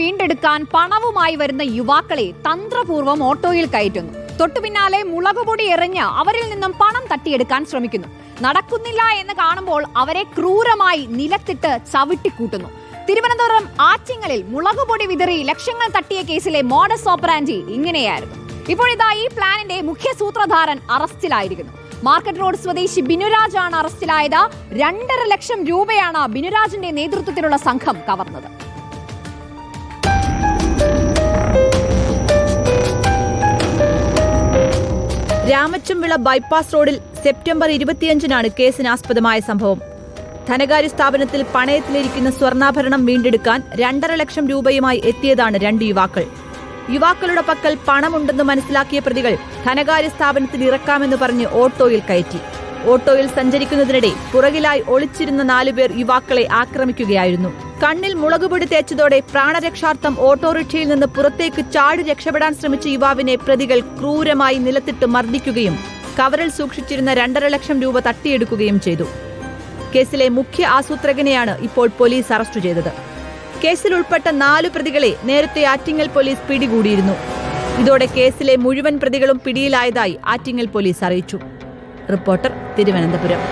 വീണ്ടെടുക്കാൻ പണവുമായി വരുന്ന യുവാക്കളെ തന്ത്രപൂർവം ഓട്ടോയിൽ കയറ്റുന്നു. തൊട്ടുപിന്നാലെ മുളകുപൊടി എറിഞ്ഞ് അവരിൽ നിന്നും പണം തട്ടിയെടുക്കാൻ ശ്രമിക്കുന്നു. നടക്കുന്നില്ല എന്ന് കാണുമ്പോൾ അവരെ ക്രൂരമായി നിലത്തിട്ട് ചവിട്ടിക്കൂട്ടുന്നു. തിരുവനന്തപുരം ആറ്റിങ്ങലിൽ മുളകുപൊടി വിതറി ലക്ഷങ്ങൾ തട്ടിയ കേസിലെ മോഡസ് ഓപ്പറാൻഡി ഇങ്ങനെയായിരുന്നു. ഇപ്പോഴിതാ ഈ പ്ലാനിന്റെ മുഖ്യ സൂത്രധാരൻ അറസ്റ്റിലായിരിക്കുന്നു. മാർക്കറ്റ് റോഡ് സ്വദേശി ബിനുരാജ് ആണ് അറസ്റ്റിലായത്. രണ്ടര ലക്ഷം രൂപയാണ് ബിനുരാജിന്റെ നേതൃത്വത്തിലുള്ള സംഘം കവർന്നത്. രാമച്ചംവിള ബൈപ്പാസ് റോഡിൽ സെപ്റ്റംബർ ഇരുപത്തിയഞ്ചിനാണ് കേസിനാസ്പദമായ സംഭവം. ധനകാര്യ സ്ഥാപനത്തിൽ പണയത്തിലിരിക്കുന്ന സ്വർണാഭരണം വീണ്ടെടുക്കാൻ രണ്ടര ലക്ഷം രൂപയുമായി എത്തിയതാണ് രണ്ട് യുവാക്കൾ. യുവാക്കളുടെ പക്കൽ പണമുണ്ടെന്ന് മനസ്സിലാക്കിയ പ്രതികൾ ധനകാര്യ സ്ഥാപനത്തിൽ ഇറക്കാമെന്ന് പറഞ്ഞ് ഓട്ടോയിൽ കയറ്റി. ഓട്ടോയിൽ സഞ്ചരിക്കുന്നതിനിടെ പുറകിലായി ഒളിച്ചിരുന്ന നാലുപേർ യുവാക്കളെ ആക്രമിക്കുകയായിരുന്നു. കണ്ണിൽ മുളകുപൊടി തേച്ചതോടെ പ്രാണരക്ഷാർത്ഥം ഓട്ടോറിക്ഷയിൽ നിന്ന് പുറത്തേക്ക് ചാടി രക്ഷപ്പെടാൻ ശ്രമിച്ച യുവാവിനെ പ്രതികൾ ക്രൂരമായി നിലത്തിട്ട് മർദ്ദിക്കുകയും കവറിൽ സൂക്ഷിച്ചിരുന്ന രണ്ടര ലക്ഷം രൂപ തട്ടിയെടുക്കുകയും ചെയ്തു. കേസിലെ മുഖ്യ ആസൂത്രകനെയാണ് ഇപ്പോൾ പോലീസ് അറസ്റ്റ് ചെയ്തത്. കേസിൽ ഉൾപ്പെട്ട നാലു പ്രതികളെ നേരത്തെ ആറ്റിങ്ങൽ പോലീസ് പിടികൂടിയിരുന്നു. ഇതോടെ കേസിലെ മുഴുവൻ പ്രതികളും പിടിയിലായതായി ആറ്റിങ്ങൽ പോലീസ് അറിയിച്ചു. റിപ്പോർട്ടർ തിരുവനന്തപുരം.